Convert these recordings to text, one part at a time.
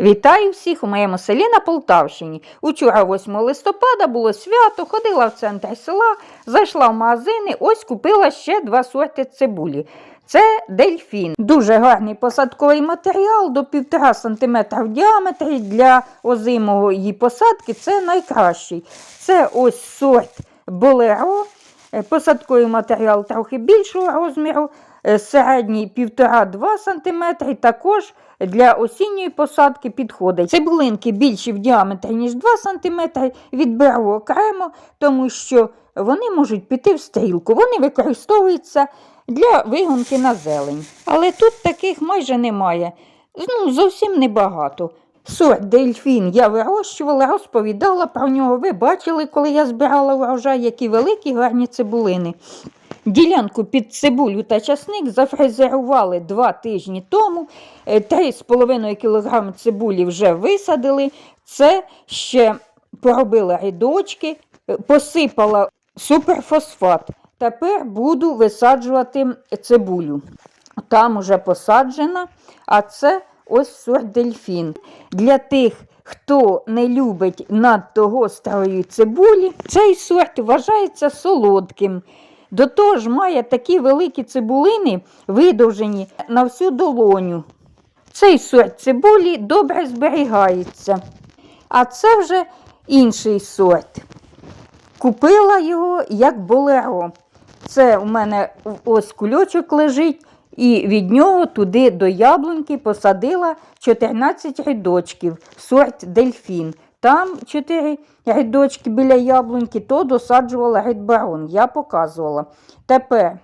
Вітаю всіх у моєму селі на Полтавщині. Учора, 8 листопада, було свято, ходила в центр села, зайшла в магазини, ось купила ще два сорти цибулі. Це дельфін. Дуже гарний посадковий матеріал до 1,5 см в діаметрі для озимої посадки. Це найкращий. Це ось сорт болеро. Посадковий матеріал трохи більшого розміру, середній 1,5-2 см, також для осінньої посадки підходить. Цибулинки більші в діаметрі, ніж 2 см, відберу окремо, тому що вони можуть піти в стрілку. Вони використовуються для вигонки на зелень. Але тут таких майже немає. Ну, зовсім небагато. Сорт дельфін я вирощувала, розповідала про нього. Ви бачили, коли я збирала урожай, які великі гарні цибулини. Ділянку під цибулю та часник зафрезерували два тижні тому. Е, 3,5 кг цибулі вже висадили. Це ще поробила рядочки, е, посипала суперфосфат. Тепер буду висаджувати цибулю. Там уже посаджена, а це ось сорт дельфін. Для тих, хто не любить надто гострої цибулі, цей сорт вважається солодким. До того ж має такі великі цибулини, видовжені на всю долоню. Цей сорт цибулі добре зберігається. А це вже інший сорт. Купила його як болеро. Це у мене ось кульочок лежить, і від нього туди до яблуньки посадила 14 рядочків, сорт дельфін. Там 4 рядочки біля яблуньки, то досаджувала редбарон, я показувала. Тепер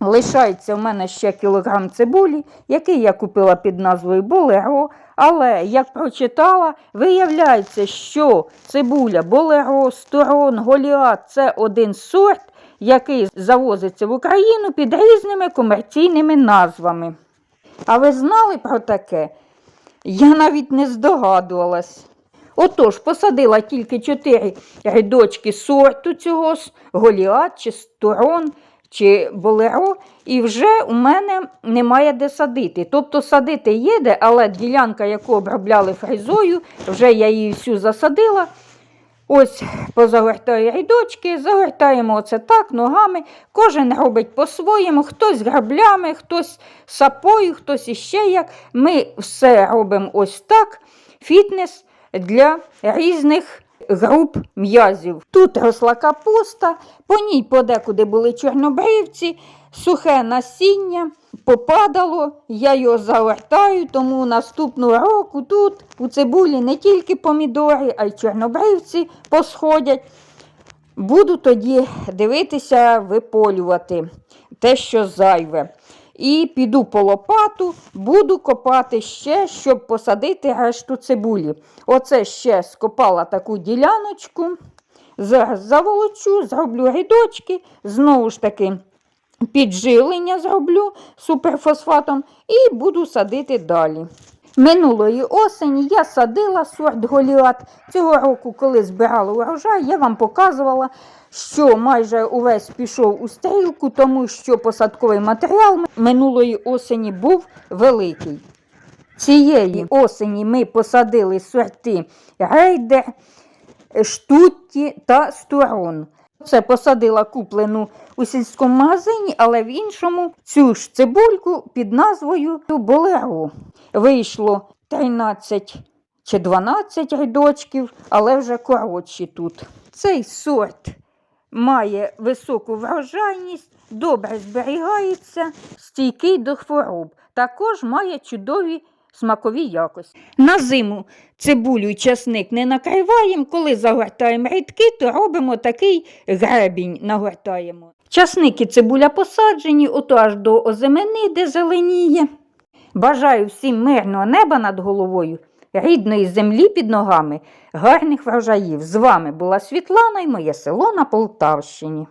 лишається у мене ще кілограм цибулі, який я купила під назвою Болеро. Але як прочитала, виявляється, що цибуля Болеро, Сторон, Голіат це один сорт, який завозиться в Україну під різними комерційними назвами. А ви знали про таке? Я навіть не здогадувалась. Отож, посадила тільки чотири рядочки сорту цього Голіат чи Сторон чи Болеро, і вже у мене немає де садити. Тобто садити є де, але ділянка, яку обробляли фрезою, вже я її всю засадила. Ось позагортаю рядочки, загортаємо оце так ногами. Кожен робить по-своєму, хтось граблями, хтось сапою, хтось іще як. Ми все робимо ось так. Фітнес для різних груп м'язів. Тут росла капуста, по ній подекуди були чорнобривці, сухе насіння. Попадало, я його завертаю, тому наступного року тут у цибулі не тільки помідори, а й чорнобривці посходять. Буду тоді дивитися, виполювати те, що зайве. І піду по лопату, буду копати ще, щоб посадити решту цибулі. Оце ще скопала таку діляночку. Заволочу, зроблю рідочки, знову ж таки підживлення зроблю суперфосфатом і буду садити далі. Минулої осені я садила сорт Голіат. Цього року, коли збирала урожай, я вам показувала, що майже увесь пішов у стрілку, тому що посадковий матеріал минулої осені був великий. Цієї осені ми посадили сорти рейдер, штутті та стурон. Це посадила куплену у сільському магазині, але в іншому цю ж цибульку під назвою Болеро. Вийшло 13 чи 12 рядочків, але вже коротші тут. Цей сорт має високу врожайність, добре зберігається, стійкий до хвороб. Також має чудові смакові якості. На зиму цибулю і часник не накриваємо. Коли загортаємо рідки, то робимо такий гребінь, нагортаємо. Часник і цибуля посаджені, ото аж до озимини, де зеленіє. Бажаю всім мирного неба над головою, рідної землі під ногами, гарних врожаїв. З вами була Світлана і моє село на Полтавщині.